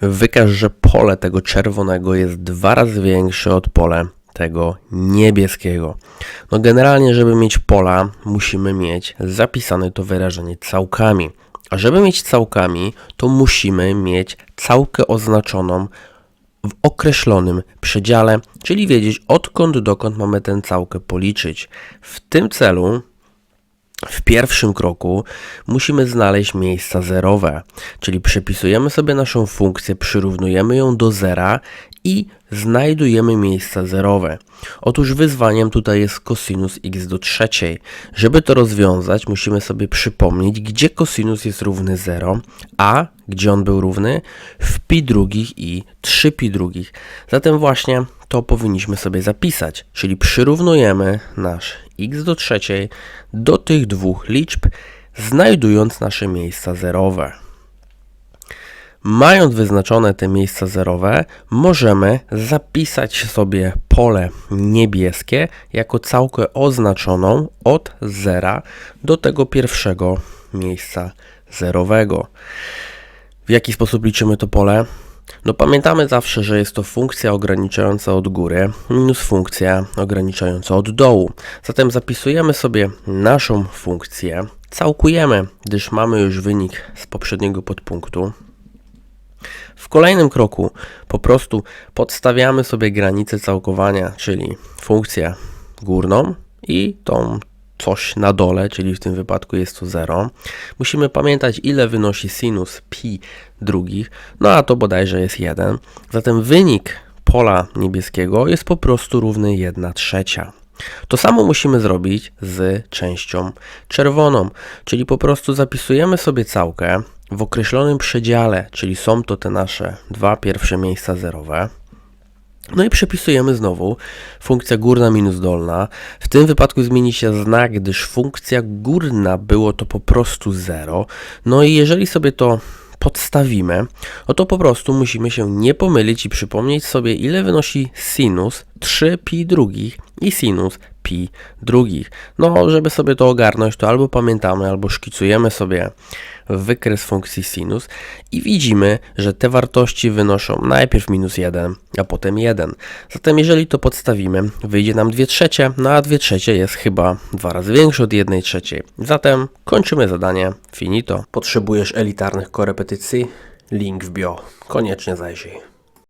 wykaż, że pole tego czerwonego jest dwa razy większe od pole tego niebieskiego. No generalnie, żeby mieć pola, musimy mieć zapisane to wyrażenie całkami. A żeby mieć całkami, to musimy mieć całkę oznaczoną w określonym przedziale, czyli wiedzieć odkąd dokąd mamy tę całkę policzyć. W tym celu w pierwszym kroku musimy znaleźć miejsca zerowe, czyli przypisujemy sobie naszą funkcję, przyrównujemy ją do zera i znajdujemy miejsca zerowe. Otóż wyzwaniem tutaj jest cosinus x do trzeciej. Żeby to rozwiązać, musimy sobie przypomnieć, gdzie cosinus jest równy 0, a gdzie on był równy w pi drugich i 3 pi drugich. Zatem właśnie to powinniśmy sobie zapisać, czyli przyrównujemy nasz x do trzeciej do tych dwóch liczb, znajdując nasze miejsca zerowe. Mając wyznaczone te miejsca zerowe, możemy zapisać sobie pole niebieskie jako całkę oznaczoną od zera do tego pierwszego miejsca zerowego. W jaki sposób liczymy to pole? No pamiętamy zawsze, że jest to funkcja ograniczająca od góry minus funkcja ograniczająca od dołu. Zatem zapisujemy sobie naszą funkcję, całkujemy, gdyż mamy już wynik z poprzedniego podpunktu. W kolejnym kroku po prostu podstawiamy sobie granicę całkowania, czyli funkcję górną i tą coś na dole, czyli w tym wypadku jest to 0. Musimy pamiętać, ile wynosi sinus pi drugich, no a to bodajże jest 1. Zatem wynik pola niebieskiego jest po prostu równy 1 trzecia. To samo musimy zrobić z częścią czerwoną, czyli po prostu zapisujemy sobie całkę w określonym przedziale, czyli są to te nasze dwa pierwsze miejsca zerowe. No i przepisujemy znowu funkcja górna minus dolna. W tym wypadku zmieni się znak, gdyż funkcja górna było to po prostu 0. No i jeżeli sobie to podstawimy, no to po prostu musimy się nie pomylić i przypomnieć sobie, ile wynosi sinus 3 pi drugich i sinus pi drugich. No, żeby sobie to ogarnąć, to albo pamiętamy, albo szkicujemy sobie wykres funkcji sinus i widzimy, że te wartości wynoszą najpierw minus 1, a potem 1. Zatem jeżeli to podstawimy, wyjdzie nam 2 trzecie, no a 2 trzecie jest chyba dwa razy większe od 1 trzeciej. Zatem kończymy zadanie, finito. Potrzebujesz elitarnych korepetycji? Link w bio. Koniecznie zajrzyj.